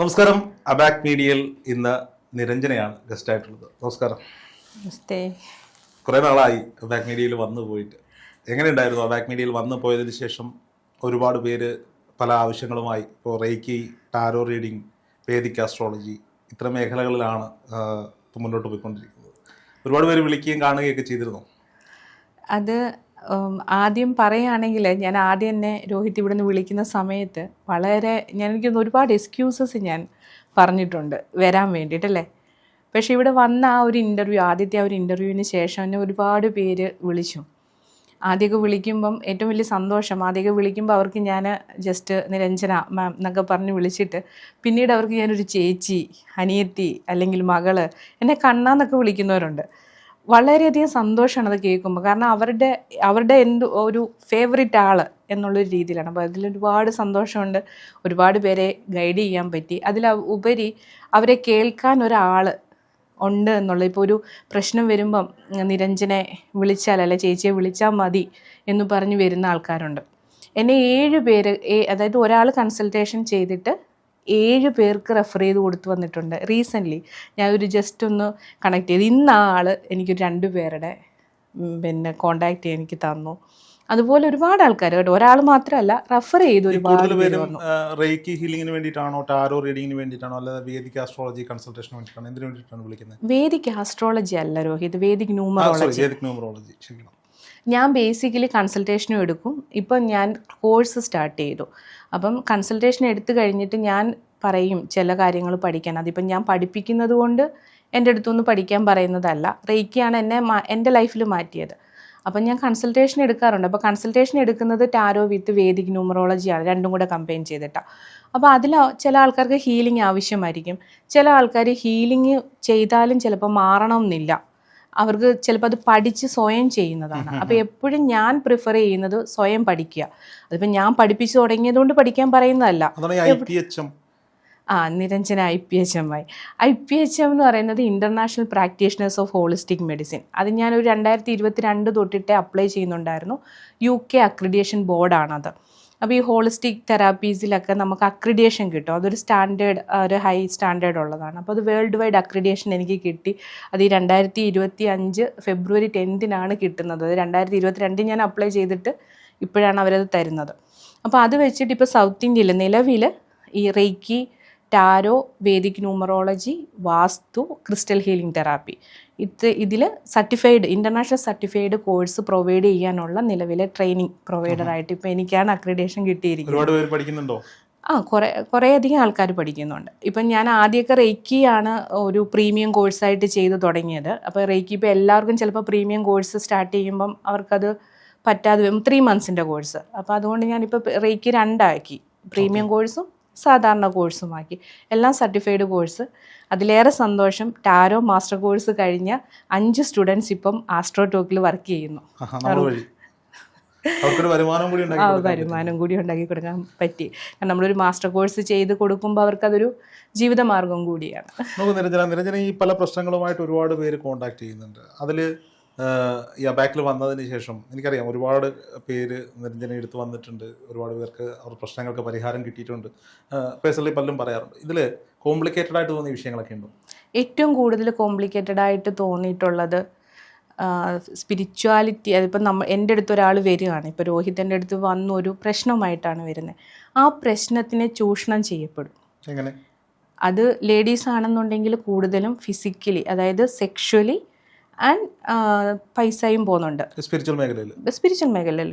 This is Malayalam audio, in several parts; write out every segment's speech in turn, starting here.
നമസ്കാരം. അബാക് മീഡിയയിൽ ഇന്ന് നിരഞ്ജനയാണ് ഗസ്റ്റ് ആയിട്ടുള്ളത്. നമസ്കാരം. കുറെ നാളായി അബാക് മീഡിയയിൽ വന്നു പോയിട്ട്. എങ്ങനെയുണ്ടായിരുന്നു അബാക് മീഡിയയിൽ വന്നു പോയതിന് ശേഷം ഒരുപാട് പേര് പല ആവശ്യങ്ങളുമായി ഇപ്പോൾ reiki tarot reading Vedic astrology ഇത്ര മേഖലകളിലാണ് മുന്നോട്ട് പോയിക്കൊണ്ടിരിക്കുന്നത്. ഒരുപാട് പേര് വിളിക്കുകയും കാണുകയൊക്കെ ചെയ്തിരുന്നു? അത് ആദ്യം പറയുകയാണെങ്കിൽ ഞാൻ ആദ്യം തന്നെ രോഹിത് ഇവിടെ നിന്ന് വിളിക്കുന്ന സമയത്ത് വളരെ ഞാൻ എനിക്ക് ഒരുപാട് എക്സ്ക്യൂസസ് ഞാൻ പറഞ്ഞിട്ടുണ്ട് വരാൻ വേണ്ടിയിട്ടല്ലേ പക്ഷേ ഇവിടെ വന്ന ആ ഒരു ഇന്റർവ്യൂ ആദ്യത്തെ ആ ഒരു ഇന്റർവ്യൂവിന് ശേഷം എന്നെ ഒരുപാട് പേര് വിളിച്ചു. ആദ്യമൊക്കെ വിളിക്കുമ്പം ഏറ്റവും വലിയ സന്തോഷം. ആദ്യമൊക്കെ വിളിക്കുമ്പോൾ അവർക്ക് ഞാൻ ജസ്റ്റ് നിരഞ്ജന മാം എന്നൊക്കെ പറഞ്ഞ് വിളിച്ചിട്ട് പിന്നീട് അവർക്ക് ഞാനൊരു ചേച്ചി അനിയത്തി അല്ലെങ്കിൽ മകൾ എന്നെ കണ്ണാന്നൊക്കെ വിളിക്കുന്നവരുണ്ട്. വളരെയധികം സന്തോഷമാണ് അത് കേൾക്കുമ്പോൾ. കാരണം അവരുടെ അവരുടെ എന്ത് ഒരു ഫേവറേറ്റ് ആൾ എന്നുള്ളൊരു രീതിയിലാണ്. അപ്പോൾ അതിൽ ഒരുപാട് സന്തോഷമുണ്ട്. ഒരുപാട് പേരെ ഗൈഡ് ചെയ്യാൻ പറ്റി. അതിൽ ഉപരി അവരെ കേൾക്കാൻ ഒരാൾ ഉണ്ട് എന്നുള്ളത് ഇപ്പോൾ ഒരു പ്രശ്നം വരുമ്പം നിരഞ്ജനെ വിളിച്ചാൽ അല്ലെ ചേച്ചിയെ വിളിച്ചാൽ മതി എന്ന് പറഞ്ഞ് വരുന്ന ആൾക്കാരുണ്ട്. എന്നെ ഏഴ് പേര് അതായത് ഒരാൾ കൺസൾട്ടേഷൻ ചെയ്തിട്ട് ഏഴ് പേർക്ക് റെഫർ ചെയ്ത് കൊടുത്തു വന്നിട്ടുണ്ട്. റീസെന്റ്ലി ഞാൻ ഒരു ജസ്റ്റ് ഒന്ന് കണക്ട് ചെയ്ത്. ഇന്ന് ആ ആൾ എനിക്കൊരു രണ്ട് പേരുടെ പിന്നെ കോണ്ടാക്ട് ചെയ്യാൻ എനിക്ക് തന്നു. അതുപോലെ ഒരുപാട് ആൾക്കാർ കേട്ടോ. ഒരാൾ മാത്രമല്ല റെഫർ ചെയ്ത് ഒരുപാട് റേക്കി ഹീലിംഗിന് വേണ്ടിയിട്ടാണോ ടാരോ റീഡിങ്ങിന് വേണ്ടിയിട്ടാണോ അല്ലാതെ വേദിക് ആസ്ട്രോളജി വേണ്ടിയിട്ടാണോ എന്തിനു വേണ്ടിയിട്ടാണ് വിളിക്കുന്നത്? വേദിക് ആസ്ട്രോളജി അല്ല Rohit. Vedic numerology Vedic numerology ശരിയാണ്. ഞാൻ ബേസിക്കലി കൺസൾട്ടേഷനും എടുക്കും. ഇപ്പം ഞാൻ കോഴ്സ് സ്റ്റാർട്ട് ചെയ്തു. അപ്പം കൺസൾട്ടേഷൻ എടുത്തു കഴിഞ്ഞിട്ട് ഞാൻ പറയും ചില കാര്യങ്ങൾ പഠിക്കാൻ. അതിപ്പം ഞാൻ പഠിപ്പിക്കുന്നത് കൊണ്ട് എന്റെ അടുത്തുനിന്ന് പഠിക്കാൻ പറയുന്നതല്ല. റേക്കിയാണ് എന്നെ എന്റെ ലൈഫിൽ മാറ്റിയത്. അപ്പം ഞാൻ കൺസൾട്ടേഷൻ എടുക്കാറുണ്ട്. അപ്പോൾ കൺസൾട്ടേഷൻ എടുക്കുന്നത് ടാരോ വിത്ത് വേദിക് ന്യൂമറോളജിയാണ് രണ്ടും കൂടെ കമ്പൈൻ ചെയ്തിട്ടാണ് അപ്പോൾ അതിൽ ചില ആൾക്കാർക്ക് ഹീലിംഗ് ആവശ്യമായിരിക്കും. ചില ആൾക്കാർ ഹീലിംഗ് ചെയ്താലും ചിലപ്പോൾ മാറണമെന്നില്ല അവർക്ക് ചിലപ്പോൾ അത് പഠിച്ച് സ്വയം ചെയ്യുന്നതാണ്. അപ്പോൾ എപ്പോഴും ഞാൻ പ്രിഫർ ചെയ്യുന്നത് സ്വയം പഠിക്കുക. അതിപ്പോൾ ഞാൻ പഠിപ്പിച്ചു തുടങ്ങിയതുകൊണ്ട് പഠിക്കാൻ പറയുന്നതല്ല. ആ Niranjana I P H M. I I P H M എന്ന് പറയുന്നത് international practitioners of holistic medicine അത് ഞാനൊരു രണ്ടായിരത്തി ഇരുപത്തി രണ്ട് തൊട്ടിട്ടേ അപ്ലൈ ചെയ്യുന്നുണ്ടായിരുന്നു. യു കെ അക്രിഡിയേഷൻ ബോർഡാണത് അപ്പോൾ ഈ ഹോളിസ്റ്റിക് തെറാപ്പീസിലൊക്കെ നമുക്ക് അക്രിഡിയേഷൻ കിട്ടും. അതൊരു സ്റ്റാൻഡേർഡ് ഒരു ഹൈ സ്റ്റാൻഡേർഡ് ഉള്ളതാണ്. അപ്പോൾ അത് വേൾഡ് വൈഡ് അക്രിഡിയേഷൻ എനിക്ക് കിട്ടി. അത് ഈ രണ്ടായിരത്തി ഇരുപത്തി അഞ്ച് ഫെബ്രുവരി ടെൻത്തിനാണ് കിട്ടുന്നത്. രണ്ടായിരത്തി ഇരുപത്തി രണ്ടിൽ ഞാൻ അപ്ലൈ ചെയ്തിട്ട് ഇപ്പോഴാണ് അവരത് തരുന്നത്. അപ്പോൾ അത് വെച്ചിട്ട് ഇപ്പോൾ സൗത്ത് ഇന്ത്യയിൽ നിലവിൽ ഈ reiki tarot Vedic numerology vastu crystal healing therapy. ഇത് ഇതിൽ certified international certified course provide ചെയ്യാനുള്ള നിലവിലെ ട്രെയിനിങ് പ്രൊവൈഡറായിട്ട് ഇപ്പോൾ എനിക്കാണ് അക്രഡിറ്റേഷൻ കിട്ടിയിരിക്കുന്നത്. ഒരുപാട് പേര് പഠിക്കുന്നുണ്ടോ? ആ കുറേ കുറേയധികം ആൾക്കാർ പഠിക്കുന്നുണ്ട്. ഇപ്പം ഞാൻ ആദ്യമൊക്കെ റേക്കിയാണ് ഒരു പ്രീമിയം കോഴ്സായിട്ട് ചെയ്തു തുടങ്ങിയത്. അപ്പോൾ റേക്കി ഇപ്പോൾ എല്ലാവർക്കും ചിലപ്പോൾ പ്രീമിയം കോഴ്സ് സ്റ്റാർട്ട് ചെയ്യുമ്പം അവർക്കത് പറ്റാതെ വരും. ത്രീ മന്ത്സിന്റെ കോഴ്സ്. അപ്പോൾ അതുകൊണ്ട് ഞാനിപ്പോൾ റേക്കി രണ്ടാക്കി. പ്രീമിയം കോഴ്സും സാധാരണ കോഴ്സുമാക്കി. എല്ലാം സർട്ടിഫൈഡ് കോഴ്സ് അതിലേറെ സന്തോഷം ടാരോ മാസ്റ്റർ കോഴ്സ് കഴിഞ്ഞ അഞ്ച് സ്റ്റുഡൻസ് ഇപ്പം ആസ്ട്രോ ടോക്കിൽ വർക്ക് ചെയ്യുന്നു. വരുമാനം കൂടി ഉണ്ടാക്കി കൊടുക്കാൻ വരുമാനം കൂടി ഉണ്ടാക്കി കൊടുക്കാൻ പറ്റി. കാരണം നമ്മളൊരു മാസ്റ്റർ കോഴ്സ് ചെയ്ത് കൊടുക്കുമ്പോൾ അവർക്ക് അതൊരു ജീവിതമാർഗം കൂടിയാണ്. നമുക്ക് നിരഞ്ജന നിരഞ്ജന ഈ പല പ്രശ്നങ്ങളുമായിട്ട് ഒരുപാട് പേര് കോണ്ടാക്ട് ചെയ്യുന്നുണ്ട്. അതിൽ ഈ അബാക്കിൽ വന്നതിന് ശേഷം എനിക്കറിയാം ഒരുപാട് പേര് നിരഞ്ജന എടുത്ത് വന്നിട്ടുണ്ട്. ഒരുപാട് പേർക്ക് അവർ പ്രശ്നങ്ങൾക്ക് പരിഹാരം കിട്ടിയിട്ടുണ്ട്. പേഴ്സണലി പലരും പറയാറുണ്ട്. ഇതിൽ കോംപ്ലിക്കേറ്റഡ് ആയിട്ട് തോന്നിയ വിഷയങ്ങളൊക്കെ ഉണ്ടോ? ഏറ്റവും കൂടുതൽ കോംപ്ലിക്കേറ്റഡ് ആയിട്ട് തോന്നിയിട്ടുള്ളത് സ്പിരിച്വാലിറ്റി അതിപ്പോൾ നമ്മൾ എന്റെ അടുത്ത് ഒരാൾ വരികയാണ്. ഇപ്പോൾ രോഹിതന്റെ അടുത്ത് വന്ന ഒരു പ്രശ്നമായിട്ടാണ് വരുന്നത്. ആ പ്രശ്നത്തിനെ ചൂഷണം ചെയ്യപ്പെടും. എങ്ങനെ? അത് ലേഡീസ് ആണെന്നുണ്ടെങ്കിൽ കൂടുതലും ഫിസിക്കലി അതായത് സെക്ഷുവലി ആൻഡ് പൈസയും പോകുന്നുണ്ട്. സ്പിരിച്വൽ മേഖലയിൽ. സ്പിരിച്വൽ മേഖലയിൽ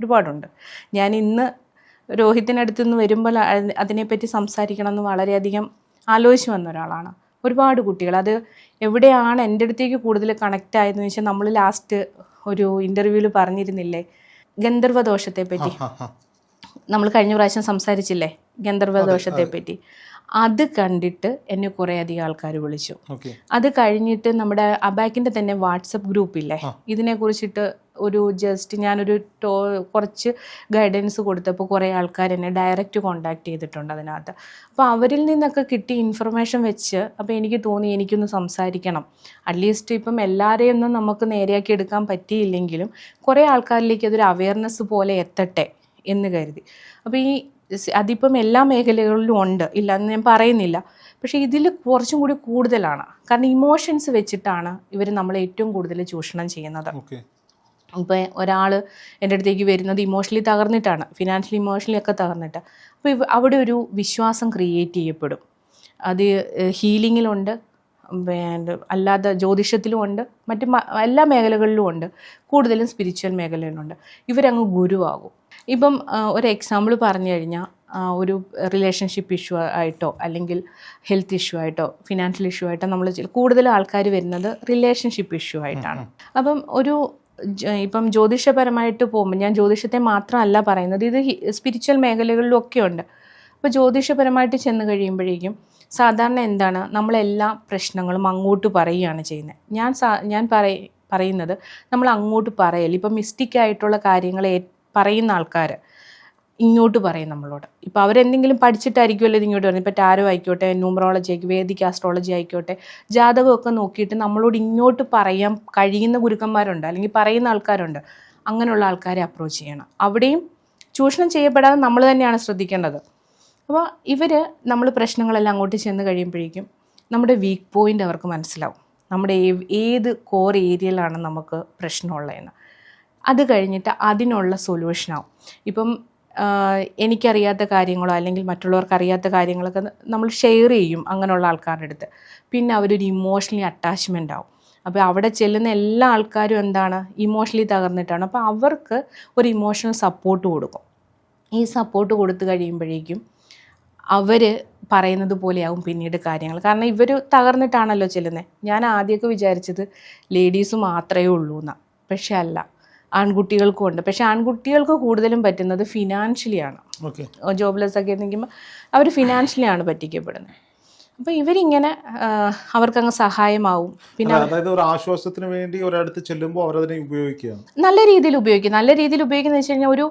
ഒരുപാടുണ്ട്. ഞാൻ ഇന്ന് രോഹിത്തിനടുത്ത് നിന്ന് വരുമ്പോൾ അതിനെപ്പറ്റി സംസാരിക്കണം എന്ന് വളരെയധികം ആലോചിച്ച് വന്ന ഒരാളാണ്. ഒരുപാട് കുട്ടികൾ. അത് എവിടെയാണ് എന്റെ അടുത്തേക്ക് കൂടുതൽ കണക്റ്റ് ആയതെന്ന് വെച്ചാൽ നമ്മൾ ലാസ്റ്റ് ഒരു ഇന്റർവ്യൂവിൽ പറഞ്ഞിരുന്നില്ലേ? ഗന്ധർവദോഷത്തെപ്പറ്റി. ദോഷത്തെ പറ്റി നമ്മൾ കഴിഞ്ഞ പ്രാവശ്യം സംസാരിച്ചില്ലേ? ഗന്ധർവദോഷത്തെപ്പറ്റി. ദോഷത്തെ പറ്റി അത് കണ്ടിട്ട് എന്നെ കുറേ അധികം ആൾക്കാർ വിളിച്ചു. അത് കഴിഞ്ഞിട്ട് നമ്മുടെ അബാക്കിന്റെ തന്നെ വാട്സപ്പ് ഗ്രൂപ്പില്ലേ ഇതിനെ കുറിച്ചിട്ട് ഒരു ജസ്റ്റ് ഞാനൊരു ടോ കുറച്ച് ഗൈഡൻസ് കൊടുത്തപ്പോൾ കുറേ ആൾക്കാർ എന്നെ ഡയറക്റ്റ് കോണ്ടാക്ട് ചെയ്തിട്ടുണ്ട് അതിനകത്ത്. അപ്പോൾ അവരിൽ നിന്നൊക്കെ കിട്ടി ഇൻഫർമേഷൻ വെച്ച് അപ്പോൾ എനിക്ക് തോന്നി എനിക്കൊന്ന് സംസാരിക്കണം. അറ്റ്ലീസ്റ്റ് ഇപ്പം എല്ലാവരെയും ഒന്നും നമുക്ക് നേരെയാക്കി എടുക്കാൻ പറ്റിയില്ലെങ്കിലും കുറേ ആൾക്കാരിലേക്ക് അതൊരു അവയർനെസ് പോലെ എത്തട്ടെ എന്ന് കരുതി. അപ്പോൾ ഈ അതിപ്പം എല്ലാ മേഖലകളിലും ഉണ്ട്. ഇല്ല എന്ന് ഞാൻ പറയുന്നില്ല. പക്ഷേ ഇതിൽ കുറച്ചും കൂടി കൂടുതലാണ്. കാരണം ഇമോഷൻസ് വെച്ചിട്ടാണ് ഇവർ നമ്മളെ ഏറ്റവും കൂടുതൽ ചൂഷണം ചെയ്യുന്നത്. ഇപ്പം ഇപ്പോൾ ഒരാൾ എന്റെ അടുത്തേക്ക് വരുന്നത് ഇമോഷണലി തകർന്നിട്ടാണ്. ഫിനാൻഷ്യലി ഇമോഷണലി ഒക്കെ തകർന്നിട്ട്. അപ്പോൾ അവിടെ ഒരു വിശ്വാസം ക്രിയേറ്റ് ചെയ്യപ്പെടും. അത് ഹീലിങ്ങിലുണ്ട് പിന്നെ അല്ലാതെ ജ്യോതിഷത്തിലും ഉണ്ട്. മറ്റ് എല്ലാ മേഖലകളിലും ഉണ്ട്. കൂടുതലും സ്പിരിച്വൽ മേഖലയിലുണ്ട് ഇവരങ്ങ് ഗുരുവാകും. ഇപ്പം ഒരു എക്സാമ്പിൾ പറഞ്ഞു കഴിഞ്ഞാൽ ഒരു റിലേഷൻഷിപ്പ് ഇഷ്യൂ ആയിട്ടോ അല്ലെങ്കിൽ ഹെൽത്ത് ഇഷ്യൂ ആയിട്ടോ ഫിനാൻഷ്യൽ ഇഷ്യൂ ആയിട്ടോ നമ്മൾ കൂടുതൽ ആൾക്കാർ വരുന്നത് റിലേഷൻഷിപ്പ് ഇഷ്യൂ ആയിട്ടാണ്. അപ്പം ഒരു ഇപ്പം ജ്യോതിഷപരമായിട്ട് പോകുമ്പോൾ ഞാൻ ജ്യോതിഷത്തെ മാത്രമല്ല പറയുന്നത് ഇത് സ്പിരിച്വൽ മേഖലകളിലും ഒക്കെ ഉണ്ട്. അപ്പോൾ ജ്യോതിഷപരമായിട്ട് ചെന്ന് കഴിയുമ്പോഴേക്കും സാധാരണ എന്താണ് നമ്മളെല്ലാ പ്രശ്നങ്ങളും അങ്ങോട്ട് പറയുകയാണ് ചെയ്യുന്നത് ഞാൻ സാ ഞാൻ പറയ പറയുന്നത് നമ്മൾ അങ്ങോട്ട് പറയൽ ഇപ്പം മിസ്റ്റേക്ക് ആയിട്ടുള്ള കാര്യങ്ങൾ പറയുന്ന ആൾക്കാർ ഇങ്ങോട്ട് പറയും നമ്മളോട്. ഇപ്പോൾ അവരെന്തെങ്കിലും പഠിച്ചിട്ടായിരിക്കുമല്ലോ ഇങ്ങോട്ട് പറയുന്നത് ഇപ്പോൾ ടാരോ ആയിക്കോട്ടെ ന്യൂമറോളജി ആയിക്കോട്ടെ വേദിക് ആസ്ട്രോളജി ആയിക്കോട്ടെ ജാതകമൊക്കെ നോക്കിയിട്ട് നമ്മളോട് ഇങ്ങോട്ട് പറയാൻ കഴിയുന്ന ഗുരുക്കന്മാരുണ്ട് അല്ലെങ്കിൽ പറയുന്ന ആൾക്കാരുണ്ട്. അങ്ങനെയുള്ള ആൾക്കാരെ അപ്രോച്ച് ചെയ്യണം. അവിടെയും ചൂഷണം ചെയ്യപ്പെടാതെ നമ്മൾ തന്നെയാണ് ശ്രദ്ധിക്കേണ്ടത്. അപ്പോൾ ഇവർ നമ്മൾ പ്രശ്നങ്ങളെല്ലാം അങ്ങോട്ട് ചെന്ന് കഴിയുമ്പോഴേക്കും നമ്മുടെ വീക്ക് പോയിന്റ് അവർക്ക് മനസ്സിലാവും. നമ്മുടെ ഏത് കോർ ഏരിയയിലാണ് നമുക്ക് പ്രശ്നമുള്ളതെന്ന്. അത് കഴിഞ്ഞിട്ട് അതിനുള്ള സൊല്യൂഷനാവും ഇപ്പം എനിക്കറിയാത്ത കാര്യങ്ങളോ അല്ലെങ്കിൽ മറ്റുള്ളവർക്ക് അറിയാത്ത കാര്യങ്ങളൊക്കെ നമ്മൾ ഷെയർ ചെയ്യും അങ്ങനെയുള്ള ആൾക്കാരുടെ അടുത്ത്. പിന്നെ അവരൊരു ഇമോഷണലി അറ്റാച്ച്മെന്റ് ആവും. അപ്പോൾ അവിടെ ചെല്ലുന്ന എല്ലാ ആൾക്കാരും എന്താണ്? ഇമോഷണലി തകർന്നിട്ടാണ്. അപ്പോൾ അവർക്ക് ഒരു ഇമോഷണൽ സപ്പോർട്ട് കൊടുക്കും. ഈ സപ്പോർട്ട് കൊടുത്തു കഴിയുമ്പോഴേക്കും അവർ പറയുന്നത് പോലെയാവും പിന്നീട് കാര്യങ്ങൾ. കാരണം ഇവർ തകർന്നിട്ടാണല്ലോ ചെല്ലുന്നത് ഞാൻ ആദ്യമൊക്കെ വിചാരിച്ചത് ലേഡീസ് മാത്രമേ ഉള്ളൂ എന്നാണ് പക്ഷെ അല്ല. ആൺകുട്ടികൾക്കും ഉണ്ട്. പക്ഷെ ആൺകുട്ടികൾക്ക് കൂടുതലും പറ്റുന്നത് ഫിനാൻഷ്യലി ആണ്. ഓക്കെ. ജോബ്ലെസ് ഒക്കെ നിൽക്കുമ്പോൾ അവർ ഫിനാൻഷ്യലി ആണ് പറ്റിക്കപ്പെടുന്നത്. അപ്പോൾ ഇവരിങ്ങനെ അവർക്കങ്ങ് സഹായമാവും. പിന്നെ അതായത് ഒരു ആശ്വാസത്തിന് വേണ്ടി ഒരിടത്ത് ചെല്ലുമ്പോൾ അവരതിനെ ഉപയോഗിക്കുകയാണ്. നല്ല രീതിയിൽ ഉപയോഗിക്കും. നല്ല രീതിയിൽ ഉപയോഗിക്കുന്ന വെച്ച് കഴിഞ്ഞാൽ ഒരു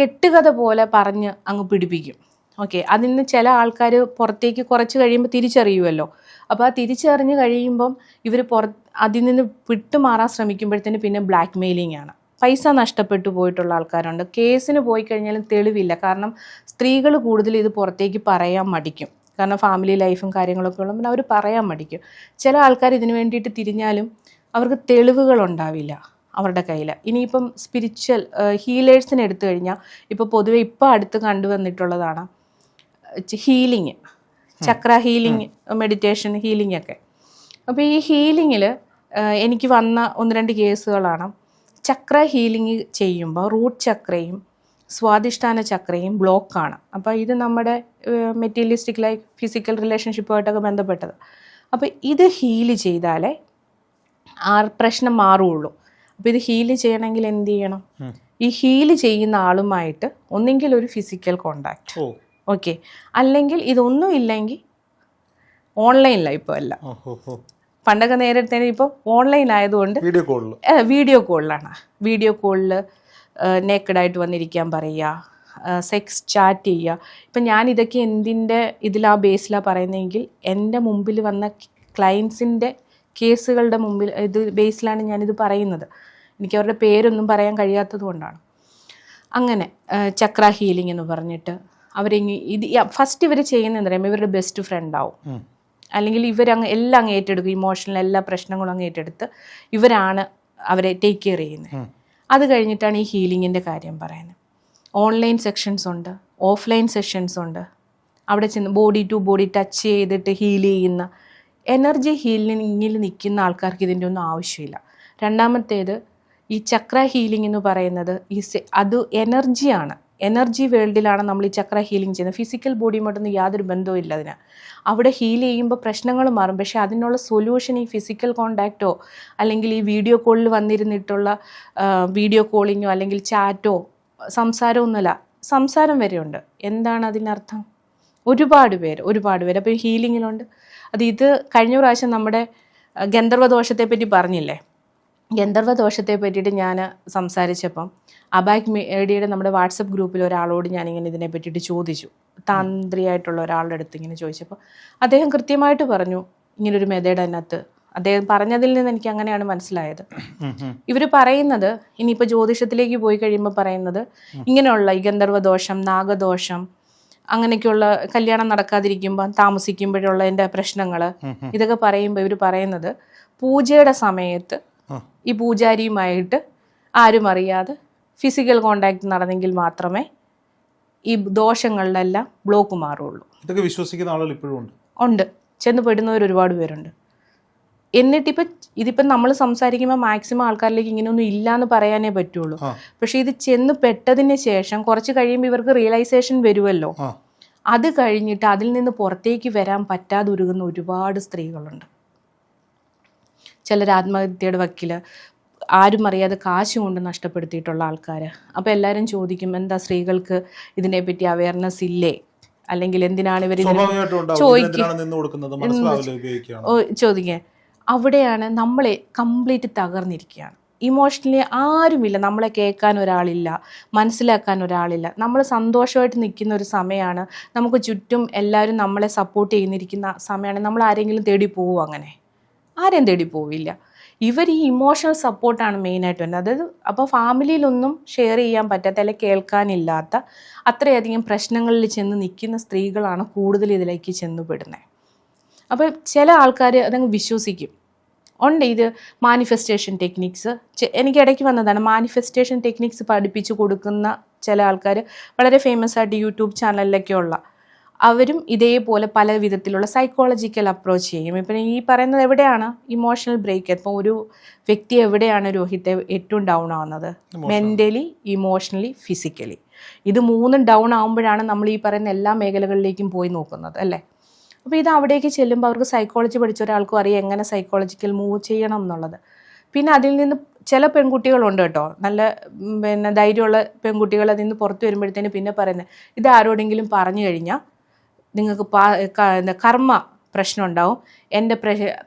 കെട്ടുകഥ പോലെ പറഞ്ഞ് അങ്ങ് പിടിപ്പിക്കും. ഓക്കെ. അതിൽ നിന്ന് ചില ആൾക്കാർ പുറത്തേക്ക് കുറച്ച് കഴിയുമ്പോൾ തിരിച്ചറിയുമല്ലോ അപ്പോൾ ആ തിരിച്ചറിഞ്ഞ് കഴിയുമ്പം ഇവർ പുറ അതിൽ നിന്ന് വിട്ടുമാറാൻ ശ്രമിക്കുമ്പോഴത്തേന് പിന്നെ ബ്ലാക്ക് മെയിലിംഗ് ആണ്. പൈസ നഷ്ടപ്പെട്ടു പോയിട്ടുള്ള ആൾക്കാരുണ്ട്. കേസിന് പോയി കഴിഞ്ഞാലും തെളിവില്ല. കാരണം സ്ത്രീകൾ കൂടുതൽ ഇത് പുറത്തേക്ക് പറയാൻ മടിക്കും. കാരണം ഫാമിലി ലൈഫും കാര്യങ്ങളൊക്കെ ഉള്ള അവർ പറയാൻ മടിക്കും. ചില ആൾക്കാർ ഇതിനു വേണ്ടിയിട്ട് തിരിഞ്ഞാലും അവർക്ക് തെളിവുകൾ ഉണ്ടാവില്ല അവരുടെ കയ്യിൽ ഇനിയിപ്പം സ്പിരിച്വൽ ഹീലേഴ്സിനെ എടുത്തു കഴിഞ്ഞാൽ ഇപ്പോൾ പൊതുവെ ഇപ്പോൾ അടുത്ത് കണ്ടുവന്നിട്ടുള്ളതാണ് healing chakra healing meditation healing ഒക്കെ. അപ്പോൾ ഈ ഹീലിങ്ങിൽ എനിക്ക് വന്ന ഒന്ന് രണ്ട് കേസുകളാണ്. ചക്ര ഹീലിംഗ് ചെയ്യുമ്പോൾ റൂട്ട് ചക്രയും സ്വാധിഷ്ഠാന ചക്രയും ബ്ലോക്കാണ് അപ്പോൾ ഇത് നമ്മുടെ മെറ്റീരിയലിസ്റ്റിക് ലൈഫ് ഫിസിക്കൽ റിലേഷൻഷിപ്പുമായിട്ടൊക്കെ ബന്ധപ്പെട്ടത്. അപ്പോൾ ഇത് ഹീൽ ചെയ്താലേ ആ പ്രശ്നം മാറുള്ളൂ. അപ്പോൾ ഇത് ഹീൽ ചെയ്യണമെങ്കിൽ എന്ത് ചെയ്യണം? ഈ ഹീൽ ചെയ്യുന്ന ആളുമായിട്ട് ഒന്നെങ്കിൽ ഒരു ഫിസിക്കൽ കോണ്ടാക്ട് ഓക്കെ. അല്ലെങ്കിൽ ഇതൊന്നും ഇല്ലെങ്കിൽ ഓൺലൈനിലാണ് ഇപ്പോൾ എല്ലാം പണ്ടൊക്കെ നേരത്തെ ഇപ്പോൾ ഓൺലൈൻ ആയതുകൊണ്ട് വീഡിയോ കോളിൽ വീഡിയോ കോളിലാണ് വീഡിയോ കോളിൽ നേക്കഡായിട്ട് വന്നിരിക്കാൻ പറയുക സെക്സ് ചാറ്റ് ചെയ്യുക. ഇപ്പം ഞാൻ ഇതൊക്കെ എന്തിന്റെ ഇതിലാ ബേസിലാണ് പറയുന്നതെങ്കിൽ എന്റെ മുമ്പിൽ വന്ന ക്ലയൻസിന്റെ കേസുകളുടെ മുമ്പിൽ ഇത് ബേസിലാണ് ഞാനിത് പറയുന്നത്. എനിക്ക് അവരുടെ പേരൊന്നും പറയാൻ കഴിയാത്തത് കൊണ്ടാണ്. അങ്ങനെ ചക്ര ഹീലിംഗ് എന്ന് പറഞ്ഞിട്ട് അവരെങ്ങി ഇത് ഫസ്റ്റ് ഇവർ ചെയ്യുന്നതെന്ന് എന്താ പറയുമ്പോൾ ഇവരുടെ ബെസ്റ്റ് ഫ്രണ്ട് ആവും. അല്ലെങ്കിൽ ഇവരങ്ങ് എല്ലാം അങ്ങ് ഏറ്റെടുക്കും ഇമോഷണൽ എല്ലാ പ്രശ്നങ്ങളും അങ്ങ് ഏറ്റെടുത്ത് ഇവരാണ് അവരെ ടേക്ക് കെയർ ചെയ്യുന്നത്. അത് കഴിഞ്ഞിട്ടാണ് ഈ ഹീലിങ്ങിന്റെ കാര്യം പറയുന്നത്. ഓൺലൈൻ സെക്ഷൻസ് ഉണ്ട് ഓഫ്ലൈൻ സെഷൻസ് ഉണ്ട്. അവിടെ ചെന്ന് ബോഡി ടു ബോഡി ടച്ച് ചെയ്തിട്ട് ഹീൽ ചെയ്യുന്ന എനർജി ഹീലിങ്ങിൽ നിൽക്കുന്ന ആൾക്കാർക്ക് ഇതിന്റെ ഒന്നും ആവശ്യമില്ല. രണ്ടാമത്തേത് ഈ ചക്ര ഹീലിംഗ് എന്ന് പറയുന്നത് ഈ അത് എനർജിയാണ് എനർജി വേൾഡിലാണ് നമ്മൾ ഈ ചക്ര ഹീലിംഗ് ചെയ്യുന്നത്. ഫിസിക്കൽ ബോഡിയുമായിട്ടൊന്നും യാതൊരു ബന്ധവും ഇല്ല അതിന്. അവിടെ ഹീൽ ചെയ്യുമ്പോൾ പ്രശ്നങ്ങൾ മാറും. പക്ഷേ അതിനുള്ള സൊല്യൂഷൻ ഈ ഫിസിക്കൽ കോണ്ടാക്റ്റോ അല്ലെങ്കിൽ ഈ വീഡിയോ കോളിൽ വന്നിരുന്നിട്ടുള്ള വീഡിയോ കോളിങ്ങോ അല്ലെങ്കിൽ ചാറ്റോ സംസാരമൊന്നുമല്ല സംസാരം വരെയുണ്ട്. എന്താണ് അതിനർത്ഥം? ഒരുപാട് പേര് ഒരുപാട് പേര്. അപ്പോൾ ഹീലിങ്ങിലുണ്ട്. അത് ഇത് കഴിഞ്ഞ പ്രാവശ്യം നമ്മുടെ ഗന്ധർവദോഷത്തെ പറ്റി പറഞ്ഞില്ലേ? ഗന്ധർവദോഷത്തെ പറ്റിയിട്ട് ഞാൻ സംസാരിച്ചപ്പം അബാക് മീഡിയയുടെ നമ്മുടെ വാട്സപ്പ് ഗ്രൂപ്പിൽ ഒരാളോട് ഞാനിങ്ങനെ ഇതിനെ പറ്റിയിട്ട് ചോദിച്ചു താന്ത്രിയായിട്ടുള്ള ഒരാളുടെ അടുത്ത് ഇങ്ങനെ ചോദിച്ചപ്പോൾ അദ്ദേഹം കൃത്യമായിട്ട് പറഞ്ഞു ഇങ്ങനൊരു മെതേഡ് അതിനകത്ത് അദ്ദേഹം പറഞ്ഞതിൽ നിന്ന് എനിക്ക് അങ്ങനെയാണ് മനസ്സിലായത് ഇവർ പറയുന്നത് ഇനിയിപ്പോൾ ജ്യോതിഷത്തിലേക്ക് പോയി കഴിയുമ്പോൾ പറയുന്നത് ഇങ്ങനെയുള്ള ഈ ഗന്ധർവദോഷം നാഗദോഷം അങ്ങനെയൊക്കെയുള്ള കല്യാണം നടക്കാതിരിക്കുമ്പോൾ താമസിക്കുമ്പോഴുള്ള എന്റെ പ്രശ്നങ്ങൾ ഇതൊക്കെ പറയുമ്പോൾ ഇവർ പറയുന്നത് പൂജയുടെ സമയത്ത്. ഈ പൂജാരിയുമായിട്ട് ആരും അറിയാതെ ഫിസിക്കൽ കോണ്ടാക്ട് നടന്നെങ്കിൽ മാത്രമേ ഈ ദോഷങ്ങളിലെല്ലാം ബ്ലോക്ക് മാറുള്ളൂ. ഇതൊക്കെ വിശ്വസിക്കുന്ന ആളുകൾ ഇപ്പോഴും ഉണ്ട്. ഉണ്ട്. ചെന്ന് പെടുന്നവർ ഒരുപാട് പേരുണ്ട്. എന്നിട്ടിപ്പോൾ ഇതിപ്പം നമ്മൾ സംസാരിക്കുമ്പോൾ മാക്സിമം ആൾക്കാരിലേക്ക് ഇങ്ങനെയൊന്നും ഇല്ല എന്ന് പറയാനേ പറ്റുള്ളൂ. പക്ഷേ ഇത് ചെന്ന് പെട്ടതിന് ശേഷം കുറച്ച് കഴിയുമ്പോൾ ഇവർക്ക് റിയലൈസേഷൻ വരുമല്ലോ അത് കഴിഞ്ഞിട്ട് അതിൽ നിന്ന് പുറത്തേക്ക് വരാൻ പറ്റാതെ ഒരുപാട് സ്ത്രീകളുണ്ട്. ചിലർ ആത്മഹത്യയുടെ വക്കിൽ ആരും അറിയാതെ കാശ് കൊണ്ട് നഷ്ടപ്പെടുത്തിയിട്ടുള്ള ആൾക്കാർ അപ്പോൾ എല്ലാവരും ചോദിക്കും എന്താ സ്ത്രീകൾക്ക് ഇതിനെപ്പറ്റി അവയർനെസ് ഇല്ലേ? അല്ലെങ്കിൽ എന്തിനാണ് ഇവർ ഉപയോഗിക്കുകയാണ്. ചോദിക്കുക അവിടെയാണ് നമ്മളെ കംപ്ലീറ്റ് തകർന്നിരിക്കുകയാണ്. ഇമോഷണലി ആരുമില്ല. നമ്മളെ കേൾക്കാൻ ഒരാളില്ല. മനസ്സിലാക്കാൻ ഒരാളില്ല. നമ്മൾ സന്തോഷമായിട്ട് നിൽക്കുന്ന ഒരു സമയമാണ് നമുക്ക് ചുറ്റും എല്ലാവരും നമ്മളെ സപ്പോർട്ട് ചെയ്യുന്നിരിക്കുന്ന സമയമാണ് നമ്മൾ ആരെങ്കിലും തേടി പോകും അങ്ങനെ? ആരെയും തേടി പോവില്ല. ഇവർ ഈ ഇമോഷണൽ സപ്പോർട്ടാണ് മെയിനായിട്ട് വരുന്നത്. അതായത് അപ്പോൾ ഫാമിലിയിലൊന്നും ഷെയർ ചെയ്യാൻ പറ്റാത്ത അല്ലെങ്കിൽ കേൾക്കാനില്ലാത്ത അത്രയധികം പ്രശ്നങ്ങളിൽ ചെന്ന് നിൽക്കുന്ന സ്ത്രീകളാണ് കൂടുതൽ ഇതിലേക്ക് ചെന്നുപെടുന്നത് അപ്പോൾ ചില ആൾക്കാർ അതങ്ങ് വിശ്വസിക്കും. ഉണ്ട് ഇത് മാനിഫെസ്റ്റേഷൻ ടെക്നിക്സ് എനിക്ക് ഇടയ്ക്ക് വന്നതാണ്. മാനിഫെസ്റ്റേഷൻ ടെക്നിക്സ് പഠിപ്പിച്ചു കൊടുക്കുന്ന ചില ആൾക്കാർ വളരെ ഫേമസ് ആയിട്ട് യൂട്യൂബ് ചാനലിലൊക്കെ ഉള്ള അവരും ഇതേപോലെ പല വിധത്തിലുള്ള സൈക്കോളജിക്കൽ അപ്രോച്ച് ചെയ്യും. ഇപ്പം ഈ പറയുന്നത് എവിടെയാണ്? ഇമോഷണൽ ബ്രേക്ക് ഇപ്പോൾ ഒരു വ്യക്തി എവിടെയാണ് രോഹിത്തെ ഏറ്റവും ഡൗൺ ആവുന്നത്? മെന്റലി ഇമോഷണലി ഫിസിക്കലി ഇത് മൂന്നും ഡൗൺ ആകുമ്പോഴാണ് നമ്മൾ ഈ പറയുന്ന എല്ലാ മേഖലകളിലേക്കും പോയി നോക്കുന്നത് അല്ലേ? അപ്പോൾ ഇത് അവിടേക്ക് ചെല്ലുമ്പോൾ അവർക്ക് സൈക്കോളജി പഠിച്ച ഒരാൾക്കും അറിയാം എങ്ങനെ സൈക്കോളജിക്കൽ മൂവ് ചെയ്യണം എന്നുള്ളത്. പിന്നെ അതിൽ നിന്ന് ചില പെൺകുട്ടികളുണ്ട് കേട്ടോ. നല്ല പിന്നെ ധൈര്യമുള്ള പെൺകുട്ടികൾ അതിൽ നിന്ന് പുറത്ത് വരുമ്പോഴത്തേന് പിന്നെ പറയുന്നത് ഇത് ആരോടെങ്കിലും പറഞ്ഞു കഴിഞ്ഞാൽ നിങ്ങൾക്ക് പാ എന്താ കർമ്മ പ്രശ്നം ഉണ്ടാവും എന്റെ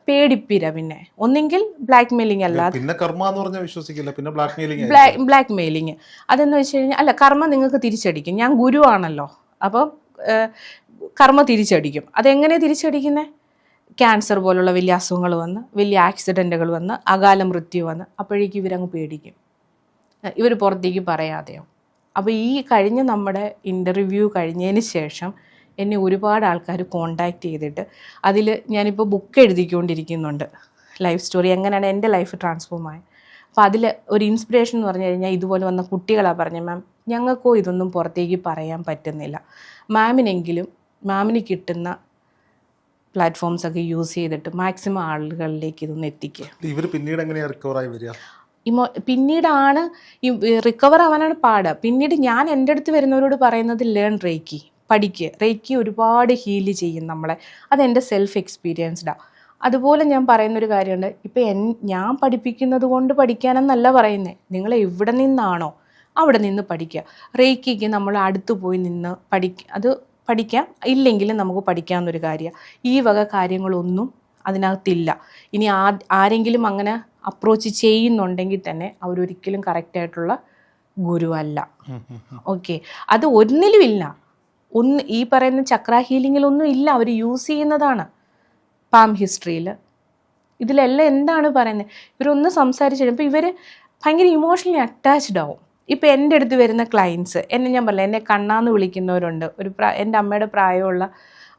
പേടിപ്പിര പിന്നെ. ഒന്നെങ്കിൽ ബ്ലാക്ക് മെയിലിംഗ് അല്ലാതെ പിന്നെ കർമ്മ എന്ന് പറഞ്ഞാൽ വിശ്വസിക്കില്ല. പിന്നെ blackmailing blackmailing mailing അതെന്ന് വെച്ച് കഴിഞ്ഞാൽ അല്ല കർമ്മ നിങ്ങൾക്ക് തിരിച്ചടിക്കും. ഞാൻ ഗുരുവാണല്ലോ. അപ്പം ഏഹ്, കർമ്മ തിരിച്ചടിക്കും. അതെങ്ങനെ തിരിച്ചടിക്കുന്നത് ക്യാൻസർ പോലുള്ള വലിയ അസുഖങ്ങൾ വന്ന് വലിയ ആക്സിഡന്റുകൾ വന്ന് അകാല മൃത്യു വന്ന് അപ്പോഴേക്കും ഇവരങ്ങ് പേടിക്കും. ഇവർ പുറത്തേക്ക് പറയാതെയോ അപ്പോൾ ഈ കഴിഞ്ഞ നമ്മുടെ ഇന്റർവ്യൂ കഴിഞ്ഞതിന് ശേഷം എന്നെ ഒരുപാട് ആൾക്കാർ കോണ്ടാക്ട് ചെയ്തിട്ട് അതിൽ ഞാനിപ്പോൾ ബുക്ക് എഴുതിക്കൊണ്ടിരിക്കുന്നുണ്ട്. ലൈഫ് സ്റ്റോറി എങ്ങനെയാണ് എന്റെ ലൈഫ് ട്രാൻസ്ഫോം ആയത് അപ്പോൾ അതിൽ ഒരു ഇൻസ്പിറേഷൻ എന്ന് പറഞ്ഞു കഴിഞ്ഞാൽ ഇതുപോലെ വന്ന കുട്ടികളാണ് പറഞ്ഞത് മാം ഞങ്ങൾക്കോ ഇതൊന്നും പുറത്തേക്ക് പറയാൻ പറ്റുന്നില്ല. മാമിനെങ്കിലും മാമിന് കിട്ടുന്ന പ്ലാറ്റ്ഫോംസ് ഒക്കെ യൂസ് ചെയ്തിട്ട് മാക്സിമം ആളുകളിലേക്ക് ഇതൊന്ന് എത്തിക്കുക ഇവർ പിന്നീട് എങ്ങനെയാണ് വരിക? ഇമോ പിന്നീടാണ് ഈ റിക്കവർ ആവാനാണ് പാട്. പിന്നീട് ഞാൻ എന്റെ അടുത്ത് വരുന്നവരോട് പറയുന്നത് ലേൺ റേക്കി പഠിക്കുക റേക്കി ഒരുപാട് ഹീൽ ചെയ്യും നമ്മളെ. അതെന്റെ സെൽഫ് എക്സ്പീരിയൻസ്ഡാണ് അതുപോലെ ഞാൻ പറയുന്നൊരു കാര്യമുണ്ട്. ഇപ്പം എൻ ഞാൻ പഠിപ്പിക്കുന്നത് കൊണ്ട് പഠിക്കാനെന്നല്ല പറയുന്നത് നിങ്ങൾ എവിടെ നിന്നാണോ അവിടെ നിന്ന് പഠിക്കുക റേക്കിക്ക് നമ്മൾ അടുത്ത് പോയി നിന്ന് പഠിക്ക അത് പഠിക്കാം ഇല്ലെങ്കിലും നമുക്ക് പഠിക്കാവുന്നൊരു കാര്യമാണ് ഈ വക കാര്യങ്ങളൊന്നും അതിനകത്തില്ല. ഇനി ആ ആരെങ്കിലും അങ്ങനെ അപ്രോച്ച് ചെയ്യുന്നുണ്ടെങ്കിൽ തന്നെ അവരൊരിക്കലും കറക്റ്റായിട്ടുള്ള ഗുരുവല്ല. ഓക്കെ അത് ഒന്നിലും ഇല്ല. ഒന്ന് ഈ പറയുന്ന ചക്ര ഹീലിങ്ങിലൊന്നും ഇല്ല. അവർ യൂസ് ചെയ്യുന്നതാണ് പാം ഹിസ്റ്ററിയിൽ. ഇതിലെല്ലാം എന്താണ് പറയുന്നത്? ഇവരൊന്ന് സംസാരിച്ചു കഴിയുമ്പോൾ ഇവർ ഭയങ്കര ഇമോഷണലി അറ്റാച്ച്ഡ് ആവും. ഇപ്പോൾ എന്റെ അടുത്ത് വരുന്ന ക്ലയൻസ് എന്നെ ഞാൻ പറഞ്ഞില്ല എന്നെ കണ്ണാന്ന് വിളിക്കുന്നവരുണ്ട്. ഒരു പ്രാ എന്റെ അമ്മയുടെ പ്രായമുള്ള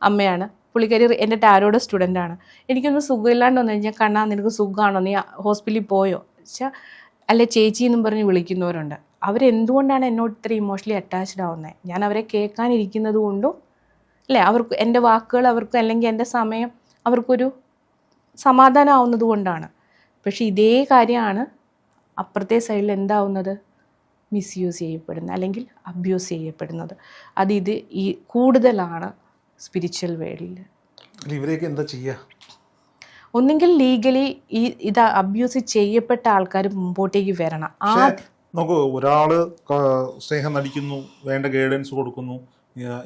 അമ്മയാണ്. പുള്ളിക്കാരി എന്റെ ടാരോയുടെ സ്റ്റുഡന്റാണ് എനിക്കൊന്ന് സുഖമില്ലാണ്ട് വന്നു കഴിഞ്ഞാൽ കണ്ണാ നിനക്ക് സുഖമാണോ നീ ഹോസ്പിറ്റലിൽ പോയോ? വെച്ചാൽ അല്ലെ ചേച്ചി എന്നും പറഞ്ഞ് വിളിക്കുന്നവരുണ്ട്. അവരെന്തുകൊണ്ടാണ് എന്നോട് ഇത്ര ഇമോഷണലി അറ്റാച്ച്ഡ് ആവുന്നത് ഞാൻ അവരെ കേൾക്കാനിരിക്കുന്നത് കൊണ്ടും അല്ലേ? അവർക്ക് എന്റെ വാക്കുകൾ അവർക്ക് അല്ലെങ്കിൽ എന്റെ സമയം അവർക്കൊരു സമാധാനമാവുന്നത് കൊണ്ടാണ്. പക്ഷേ ഇതേ കാര്യമാണ് അപ്പുറത്തെ സൈഡിൽ എന്താവുന്നത്? മിസ്യൂസ് ചെയ്യപ്പെടുന്നത് അല്ലെങ്കിൽ അബ്യൂസ് ചെയ്യപ്പെടുന്നത്. അത് ഇത് ഈ കൂടുതലാണ് സ്പിരിച്വൽ വേൾഡിൽ ഇവരെയൊക്കെ എന്താ ചെയ്യുക ഒന്നെങ്കിൽ ലീഗലി ഈ ഇത് അബ്യൂസ് ചെയ്യപ്പെട്ട ആൾക്കാർ മുമ്പോട്ടേക്ക് വരണം. ആ നോക്കൂ ഒരാൾ സ്നേഹം നടിക്കുന്നു വേണ്ട ഗൈഡൻസ് കൊടുക്കുന്നു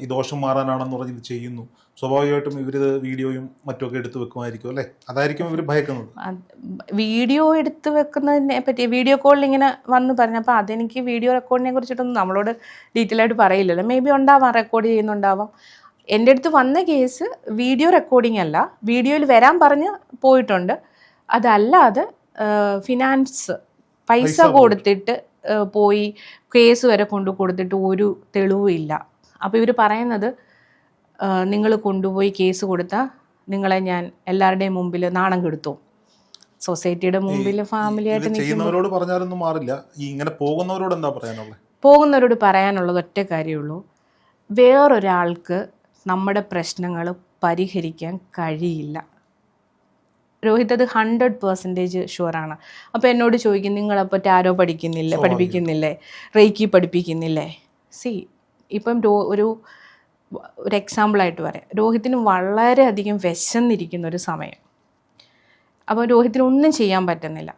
ഈ ദോഷം മാറാനാണെന്ന് പറഞ്ഞ് ഇത് ചെയ്യുന്നു. സ്വാഭാവികമായിട്ടും ഇവരിത് വീഡിയോയും മറ്റുമൊക്കെ എടുത്തു വെക്കുമായിരിക്കും അല്ലേ? അതായിരിക്കും ഇവർ ഭയക്കുന്നത്. വീഡിയോ എടുത്തു വെക്കുന്നതിനെ പറ്റി വീഡിയോ കോളിൽ ഇങ്ങനെ വന്ന് പറഞ്ഞപ്പോൾ അതെനിക്ക് വീഡിയോ റെക്കോർഡിനെ കുറിച്ചിട്ടൊന്നും നമ്മളോട് ഡീറ്റെയിൽ ആയിട്ട് പറയില്ലല്ലോ. മേ ബി ഉണ്ടാവാം റെക്കോർഡ് ചെയ്യുന്നുണ്ടാവാം. എന്റെ അടുത്ത് വന്ന കേസ് വീഡിയോ റെക്കോർഡിംഗ് അല്ല വീഡിയോയിൽ വരാൻ പറഞ്ഞ് പോയിട്ടുണ്ട്. അതല്ലാതെ ഫിനാൻസ് പൈസ കൊടുത്തിട്ട് പോയി കേസ് വരെ കൊണ്ടു കൊടുത്തിട്ട് ഒരു തെളിവും ഇല്ല. അപ്പോൾ ഇവർ പറയുന്നത് നിങ്ങൾ കൊണ്ടുപോയി കേസ് കൊടുത്താൽ നിങ്ങളെ ഞാൻ എല്ലാവരുടെയും മുമ്പിൽ നാണം കെടുത്തു. സൊസൈറ്റിയുടെ മുമ്പിൽ ഫാമിലി ആയിട്ട് ഇത് പറഞ്ഞാലൊന്നും മാറില്ല. ഇങ്ങനെ പോകുന്നവരോട് എന്താ പറയാനുള്ളത് പോകുന്നവരോട് പറയാനുള്ളത് ഒറ്റ കാര്യമുള്ളൂ. വേറൊരാൾക്ക് നമ്മുടെ പ്രശ്നങ്ങൾ പരിഹരിക്കാൻ കഴിയില്ല. രോഹിത് അത് ഹൺഡ്രഡ് പെർസെന്റേജ് ഷുവറാണ് അപ്പോൾ എന്നോട് ചോദിക്കും നിങ്ങളപ്പോൾ ടാരോ പഠിക്കുന്നില്ലേ? പഠിപ്പിക്കുന്നില്ലേ? റേക്കി പഠിപ്പിക്കുന്നില്ലേ? സി ഇപ്പം രോ ഒരു ഒരു എക്സാമ്പിളായിട്ട് പറയാം. രോഹിത്തിന് വളരെയധികം വിശന്നിരിക്കുന്ന ഒരു സമയം. അപ്പോൾ രോഹിത്തിന് ഒന്നും ചെയ്യാൻ പറ്റുന്നില്ല.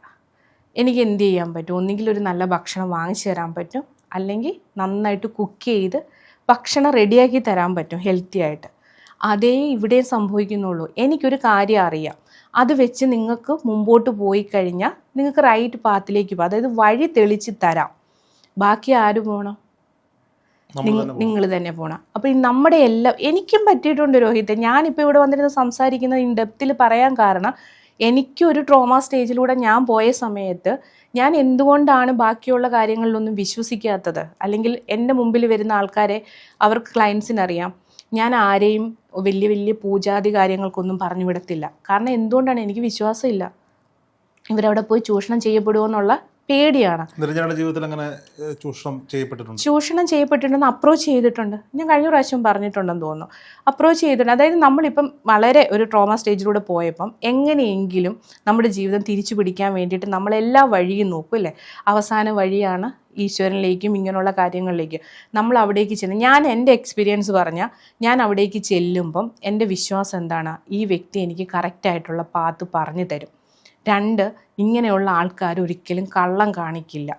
എനിക്ക് എന്ത് ചെയ്യാൻ പറ്റും? ഒന്നുകിൽ ഒരു നല്ല ഭക്ഷണം വാങ്ങിച്ചു തരാൻ പറ്റും. അല്ലെങ്കിൽ നന്നായിട്ട് കുക്ക് ചെയ്ത് ഭക്ഷണം റെഡിയാക്കി തരാൻ പറ്റും ഹെൽത്തി ആയിട്ട്. അതേ ഇവിടെ സംഭവിക്കുന്നുള്ളൂ. എനിക്കൊരു കാര്യം അറിയാം. അത് വെച്ച് നിങ്ങൾക്ക് മുമ്പോട്ട് പോയി കഴിഞ്ഞാൽ നിങ്ങൾക്ക് റൈറ്റ് പാത്തിലേക്ക് പോകാം അതായത് വഴി തെളിച്ച് തരാം. ബാക്കി ആര് പോകണം നിങ്ങൾ തന്നെ പോകണം അപ്പോൾ നമ്മുടെ എല്ലാം എനിക്കും പറ്റിയിട്ടുണ്ട് രോഹിത്. ഞാനിപ്പോൾ ഇവിടെ വന്നിരുന്ന് സംസാരിക്കുന്നത് ഇൻ ഡെപ്തിൽ പറയാൻ കാരണം എനിക്കൊരു ട്രോമ സ്റ്റേജിലൂടെ ഞാൻ പോയ സമയത്ത് ഞാൻ എന്തുകൊണ്ടാണ് ബാക്കിയുള്ള കാര്യങ്ങളിലൊന്നും വിശ്വസിക്കാത്തത്? അല്ലെങ്കിൽ എന്റെ മുമ്പിൽ വരുന്ന ആൾക്കാരെ അവർക്ക് ക്ലയൻസിനറിയാം ഞാൻ ആരെയും വലിയ വലിയ പൂജാതി കാര്യങ്ങൾക്കൊന്നും പറഞ്ഞു വിടത്തില്ല. കാരണം എന്തുകൊണ്ടാണ്? എനിക്ക് വിശ്വാസമില്ല. ഇവരവിടെ പോയി ചൂഷണം ചെയ്യപ്പെടുമോ എന്നുള്ള പേടിയാണ്. ജീവിതത്തിൽ അങ്ങനെ ചൂഷണം ചെയ്യപ്പെട്ടിട്ടുണ്ട്? ചൂഷണം ചെയ്യപ്പെട്ടിട്ടുണ്ടെന്ന് അപ്രോച്ച് ചെയ്തിട്ടുണ്ട്. ഞാൻ കഴിഞ്ഞ പ്രാവശ്യം പറഞ്ഞിട്ടുണ്ടെന്ന് തോന്നുന്നു. അപ്രോച്ച് ചെയ്തിട്ടുണ്ട്. അതായത് നമ്മളിപ്പം വളരെ ഒരു ട്രോമ സ്റ്റേജിലൂടെ പോയപ്പം എങ്ങനെയെങ്കിലും നമ്മുടെ ജീവിതം തിരിച്ചു പിടിക്കാൻ വേണ്ടിയിട്ട് നമ്മളെല്ലാ വഴിയും നോക്കും അല്ലേ? അവസാന വഴിയാണ് ഈശ്വരനിലേക്കും ഇങ്ങനെയുള്ള കാര്യങ്ങളിലേക്കും നമ്മൾ അവിടേക്ക് ചെന്ന് ഞാൻ എന്റെ എക്സ്പീരിയൻസ് പറഞ്ഞാൽ ഞാൻ അവിടേക്ക് ചെല്ലുമ്പം എന്റെ വിശ്വാസം എന്താണ്? ഈ വ്യക്തി എനിക്ക് കറക്റ്റായിട്ടുള്ള പാത്ത് പറഞ്ഞു തരും. രണ്ട് ഇങ്ങനെയുള്ള ആൾക്കാർ ഒരിക്കലും കള്ളം കാണിക്കില്ല.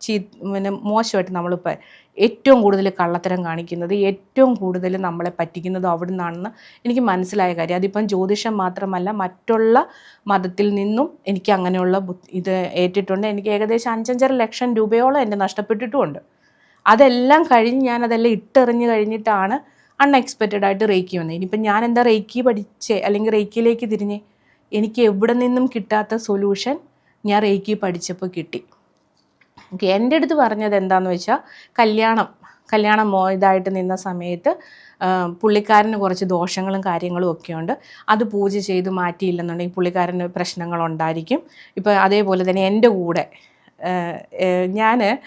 ചീ പിന്നെ മോശമായിട്ട് നമ്മളിപ്പോൾ ഏറ്റവും കൂടുതൽ കള്ളത്തരം കാണിക്കുന്നത് ഏറ്റവും കൂടുതൽ നമ്മളെ പറ്റിക്കുന്നത് അവിടെ നിന്നാണെന്ന് എനിക്ക് മനസ്സിലായ കാര്യം. അതിപ്പം ജ്യോതിഷം മാത്രമല്ല മറ്റുള്ള മതത്തിൽ നിന്നും എനിക്ക് അങ്ങനെയുള്ള ഇത് ഏറ്റിട്ടുണ്ട്. എനിക്ക് ഏകദേശം അഞ്ചഞ്ചര ലക്ഷം രൂപയോളം എന്റെ നഷ്ടപ്പെട്ടിട്ടുമുണ്ട്. അതെല്ലാം കഴിഞ്ഞ് ഞാൻ അതെല്ലാം ഇട്ടെറിഞ്ഞ് കഴിഞ്ഞിട്ടാണ് അൺഎക്സ്പെക്റ്റഡ് ആയിട്ട് റേക്കി വന്നത് ഇനിയിപ്പം ഞാൻ എന്താ റേക്കി പഠിച്ചേ? അല്ലെങ്കിൽ റേക്കിയിലേക്ക് തിരിഞ്ഞേ? എനിക്ക് എവിടെ നിന്നും കിട്ടാത്ത സൊല്യൂഷൻ ഞാൻ റേക്കി പഠിച്ചപ്പോൾ കിട്ടി. എന്റെ അടുത്ത് പറഞ്ഞത് എന്താണെന്ന് വെച്ചാൽ കല്യാണം കല്യാണം ഇതായിട്ട് നിന്ന സമയത്ത് പുള്ളിക്കാരന് കുറച്ച് ദോഷങ്ങളും കാര്യങ്ങളും ഒക്കെ ഉണ്ട്. അത് പൂജ ചെയ്ത് മാറ്റിയില്ലെന്നുണ്ടെങ്കിൽ പുള്ളിക്കാരന് പ്രശ്നങ്ങളുണ്ടായിരിക്കും ഇപ്പോൾ അതേപോലെ തന്നെ എന്റെ കൂടെ ഞാൻ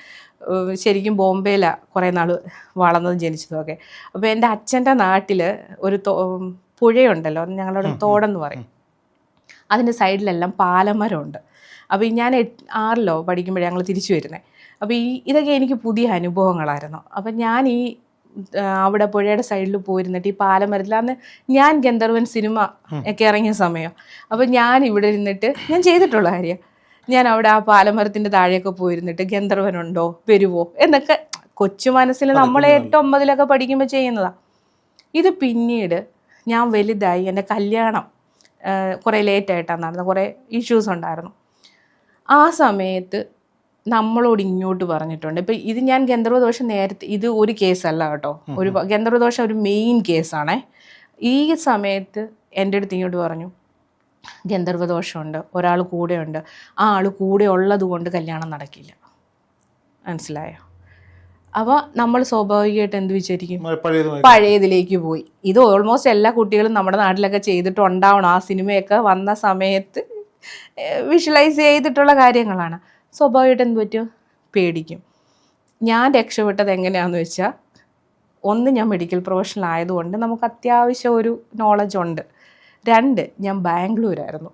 ശരിക്കും ബോംബെയിലാണ് കുറേ നാൾ വളർന്നതും ജനിച്ചതൊക്കെ അപ്പോൾ എന്റെ അച്ഛന്റെ നാട്ടിൽ ഒരു തോ- പുഴയുണ്ടല്ലോ ഞങ്ങളുടെ തോടെന്ന് പറയും. അതിന്റെ സൈഡിലെല്ലാം പാലമരമുണ്ട്. അപ്പോൾ ഈ ഞാൻ ആറിലോ പഠിക്കുമ്പോഴേ ഞങ്ങൾ തിരിച്ചു വരുന്നത് അപ്പോൾ ഈ ഇതൊക്കെ എനിക്ക് പുതിയ അനുഭവങ്ങളായിരുന്നു. അപ്പം ഞാൻ ഈ അവിടെ പുഴയുടെ സൈഡിൽ പോയിരുന്നിട്ട് ഈ പാലമരത്തിൽ അന്ന് ഞാൻ ഗന്ധർവൻ സിനിമ ഒക്കെ ഇറങ്ങിയ സമയം. അപ്പം ഞാൻ ഇവിടെ ഇരുന്നിട്ട് ഞാൻ ചെയ്തിട്ടുള്ള കാര്യം. ഞാൻ അവിടെ ആ പാലമരത്തിന്റെ താഴെയൊക്കെ പോയിരുന്നിട്ട് ഗന്ധർവനുണ്ടോ വരുവോ എന്നൊക്കെ കൊച്ചു മനസ്സിൽ നമ്മൾ എട്ട് ഒമ്പതിലൊക്കെ പഠിക്കുമ്പോൾ ചെയ്യുന്നതാ. ഇത് പിന്നീട് ഞാൻ വലുതായി എന്റെ കല്യാണം കുറേ ലേറ്റായിട്ടാണ് നടന്നത്. കുറേ ഇഷ്യൂസ് ഉണ്ടായിരുന്നു. ആ സമയത്ത് നമ്മളോട് ഇങ്ങോട്ട് പറഞ്ഞിട്ടുണ്ട്. ഇപ്പം ഇത് ഞാൻ ഗന്ധർവദോഷം നേരത്തെ ഇത് ഒരു കേസല്ല കേട്ടോ. ഒരു ഗന്ധർവദോഷം ഒരു മെയിൻ കേസാണേ. ഈ സമയത്ത് എന്റെ അടുത്ത് ഇങ്ങോട്ട് പറഞ്ഞു ഗന്ധർവദോഷമുണ്ട് ഒരാൾ കൂടെയുണ്ട്. ആ ആൾ കൂടെ ഉള്ളത് കൊണ്ട് കല്യാണം നടക്കില്ല. മനസ്സിലായോ? അപ്പോൾ നമ്മൾ സ്വാഭാവികമായിട്ട് എന്ത് വിചാരിക്കും? പഴയതിലേക്ക് പോയി. ഇത് ഓൾമോസ്റ്റ് എല്ലാ കുട്ടികളും നമ്മുടെ നാട്ടിലൊക്കെ ചെയ്തിട്ടുണ്ടാവണം. ആ സിനിമയൊക്കെ വന്ന സമയത്ത് വിഷ്വലൈസ് ചെയ്തിട്ടുള്ള കാര്യങ്ങളാണ്. സ്വാഭാവികമായിട്ട് എന്ത് പറ്റും? പേടിക്കും. ഞാൻ രക്ഷപ്പെട്ടത് എങ്ങനെയാണെന്ന് വെച്ചാൽ ഒന്ന് ഞാൻ മെഡിക്കൽ പ്രൊഫഷണൽ ആയതുകൊണ്ട് നമുക്ക് അത്യാവശ്യം ഒരു നോളജ് ഉണ്ട്. രണ്ട് ഞാൻ ബാംഗ്ലൂരായിരുന്നു.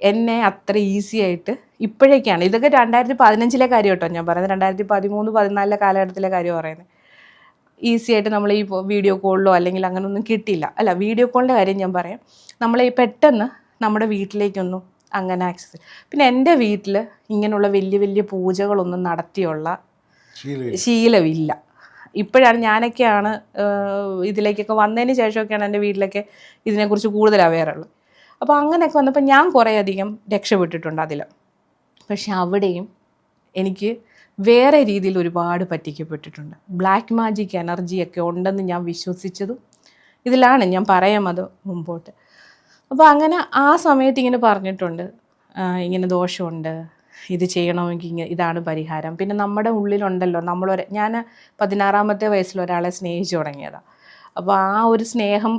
എന്നെ അത്ര ഈസി ആയിട്ട് ഇപ്പോഴേക്കാണ് ഇതൊക്കെ രണ്ടായിരത്തി പതിനഞ്ചിലെ കാര്യം കേട്ടോ ഞാൻ പറയുന്നത് രണ്ടായിരത്തി പതിമൂന്ന് പതിനാലിലെ കാലഘട്ടത്തിലെ കാര്യം പറയുന്നത്. ഈസി ആയിട്ട് നമ്മൾ ഈ വീഡിയോ കോളിലോ അല്ലെങ്കിൽ അങ്ങനെയൊന്നും കിട്ടിയില്ല. അല്ല വീഡിയോ കോളിന്റെ കാര്യം ഞാൻ പറയാം. നമ്മൾ ഈ പെട്ടെന്ന് നമ്മുടെ വീട്ടിലേക്കൊന്നും അങ്ങനെ ആക്സസ് പിന്നെ എന്റെ വീട്ടിൽ ഇങ്ങനെയുള്ള വലിയ വലിയ പൂജകളൊന്നും നടത്തിയുള്ള ശീലമില്ല. ഇപ്പോഴാണ് ഞാനൊക്കെയാണ് ഇതിലേക്കൊക്കെ വന്നതിന് ശേഷമൊക്കെയാണ് എന്റെ വീട്ടിലൊക്കെ ഇതിനെക്കുറിച്ച് കൂടുതൽ അവയറുള്ളത് അപ്പോൾ അങ്ങനെയൊക്കെ വന്നപ്പോൾ ഞാൻ കുറേ അധികം രക്ഷപ്പെട്ടിട്ടുണ്ട് അതിൽ പക്ഷെ അവിടെയും എനിക്ക് വേറെ രീതിയിൽ ഒരുപാട് പറ്റിക്കപ്പെട്ടിട്ടുണ്ട്. ബ്ലാക്ക് മാജിക് എനർജിയൊക്കെ ഉണ്ടെന്ന് ഞാൻ വിശ്വസിച്ചതും ഇതിലാണ് ഞാൻ പറയാം അത് മുമ്പോട്ട്. അപ്പോൾ അങ്ങനെ ആ സമയത്ത് ഇങ്ങനെ പറഞ്ഞിട്ടുണ്ട്. ഇങ്ങനെ ദോഷമുണ്ട്. ഇത് ചെയ്യണമെങ്കിൽ ഇങ്ങനെ ഇതാണ് പരിഹാരം. പിന്നെ നമ്മുടെ ഉള്ളിലുണ്ടല്ലോ നമ്മളൊരു ഞാൻ പതിനാറാമത്തെ വയസ്സിൽ ഒരാളെ സ്നേഹിച്ചു തുടങ്ങിയതാണ് അപ്പോൾ ആ ഒരു സ്നേഹം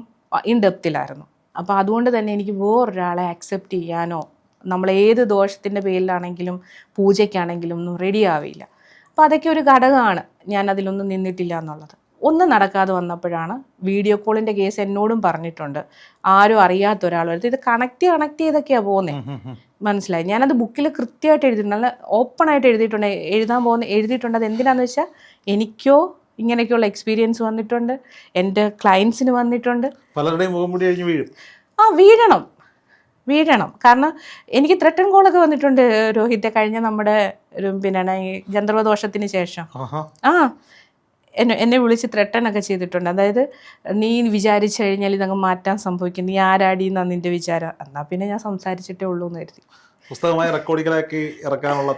ഇൻ ഡെപ്തിലായിരുന്നു. അപ്പോൾ അതുകൊണ്ട് തന്നെ എനിക്ക് വേറൊരാളെ അക്സെപ്റ്റ് ചെയ്യാനോ നമ്മൾ ഏത് ദോഷത്തിന്റെ പേരിലാണെങ്കിലും പൂജയ്ക്കാണെങ്കിലും ഒന്നും റെഡി ആവില്ല. അപ്പോൾ അതൊക്കെ ഒരു ഘടകമാണ്. ഞാൻ അതിലൊന്നും നിന്നിട്ടില്ല എന്നുള്ളത്. ഒന്നും നടക്കാതെ വന്നപ്പോഴാണ് വീഡിയോ കോളിന്റെ കേസ് എന്നോടും പറഞ്ഞിട്ടുണ്ട്. ആരും അറിയാത്ത ഒരാൾ വരുന്നത് ഇത് കണക്ട് കണക്ട് ചെയ്തൊക്കെയാ പോകുന്നത് മനസ്സിലായി? ഞാനത് ബുക്കിൽ കൃത്യമായിട്ട് എഴുതിയിട്ടുണ്ട്. നല്ല ഓപ്പൺ ആയിട്ട് എഴുതിയിട്ടുണ്ട്. എഴുതാൻ പോകുന്ന എഴുതിയിട്ടുണ്ട്. അത് എന്തിനാന്ന് വെച്ചാൽ എനിക്കോ ഇങ്ങനെയൊക്കെയുള്ള എക്സ്പീരിയൻസ് വന്നിട്ടുണ്ട്. എന്റെ ക്ലയൻസിന് വന്നിട്ടുണ്ട്. പലരുടെയും കഴിഞ്ഞ് വീഴും. ആ വീഴണം. വീഴണം. കാരണം എനിക്ക് ത്രട്ടൻ കോളൊക്കെ വന്നിട്ടുണ്ട് രോഹിത്തെ കഴിഞ്ഞ നമ്മുടെ ഒരു പിന്നെ ഗന്ധർവദോഷത്തിന് ശേഷം. ആ എന്നെ എന്നെ വിളിച്ച് ത്രട്ടനൊക്കെ ചെയ്തിട്ടുണ്ട്. അതായത് നീ വിചാരിച്ചു കഴിഞ്ഞാൽ ഇതങ്ങ് മാറ്റാൻ സംഭവിക്കും. നീ ആരാടി എന്നാണ് നിന്റെ വിചാരം. എന്നാൽ പിന്നെ ഞാൻ സംസാരിച്ചിട്ടേ ഉള്ളൂ എന്ന് കരുതി. പുസ്തകമായി റെക്കോർഡിക്കലാക്കി ഇറക്കാനുള്ള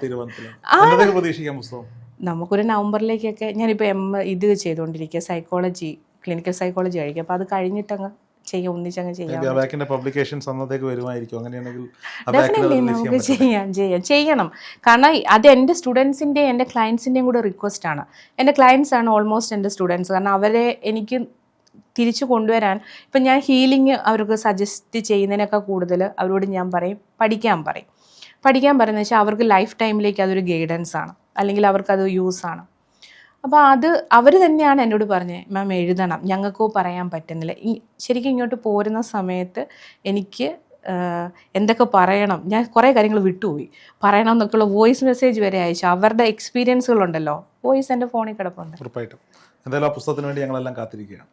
പ്രതീക്ഷിക്കാം പുസ്തകം? നമുക്കൊരു നവംബറിലേക്കൊക്കെ ഞാനിപ്പോൾ എം ഇത് ചെയ്തുകൊണ്ടിരിക്കുക സൈക്കോളജി ക്ലിനിക്കൽ സൈക്കോളജി കഴിക്കുക അപ്പോൾ അത് കഴിഞ്ഞിട്ടങ്ങ് ചെയ്യാം ഒന്നിച്ചങ്ങ് ചെയ്യാം. പബ്ലിക്കേഷൻസ് അന്നത്തേക്ക് വരുമായിരിക്കും. അങ്ങനെയാണെങ്കിൽ ഡെഫിനറ്റ്ലി നമുക്ക് ചെയ്യാം ചെയ്യാം. ചെയ്യണം. കാരണം അത് എന്റെ സ്റ്റുഡൻസിന്റെ എന്റെ ക്ലയൻസിന്റെയും കൂടെ റിക്വസ്റ്റ് ആണ്. എന്റെ ക്ലയൻസ് ആണ് ഓൾമോസ്റ്റ് എന്റെ സ്റ്റുഡൻസ് കാരണം അവരെ എനിക്ക് തിരിച്ചു കൊണ്ടുവരാൻ ഇപ്പം ഞാൻ ഹീലിംഗ് അവർക്ക് സജസ്റ്റ് ചെയ്യുന്നതിനൊക്കെ കൂടുതൽ അവരോട് ഞാൻ പറയും പഠിക്കാൻ പറയും. പഠിക്കാൻ പറയുന്നത് വെച്ചാൽ അവർക്ക് ലൈഫ് ടൈമിലേക്ക് അതൊരു ഗൈഡൻസ് ആണ്. അല്ലെങ്കിൽ അവർക്കത് യൂസ് ആണ്. അപ്പോൾ അത് അവർ തന്നെയാണ് എന്നോട് പറഞ്ഞത് മാം എഴുതണം. ഞങ്ങൾക്കോ പറയാൻ പറ്റുന്നില്ല. ഈ ശരിക്കും ഇങ്ങോട്ട് പോരുന്ന സമയത്ത് എനിക്ക് എന്തൊക്കെ പറയണം? ഞാൻ കുറേ കാര്യങ്ങൾ വിട്ടുപോയി. പറയണം എന്നൊക്കെയുള്ള വോയിസ് മെസ്സേജ് വരെ അയച്ചു. അവരുടെ എക്സ്പീരിയൻസുകളുണ്ടല്ലോ. വോയിസ് എന്റെ ഫോണിൽ കിടപ്പുണ്ട്. ഉറപ്പായിട്ടും. എന്തായാലും ആ പുസ്തകത്തിന് വേണ്ടി ഞങ്ങളെല്ലാം കാത്തിരിക്കുകയാണ്.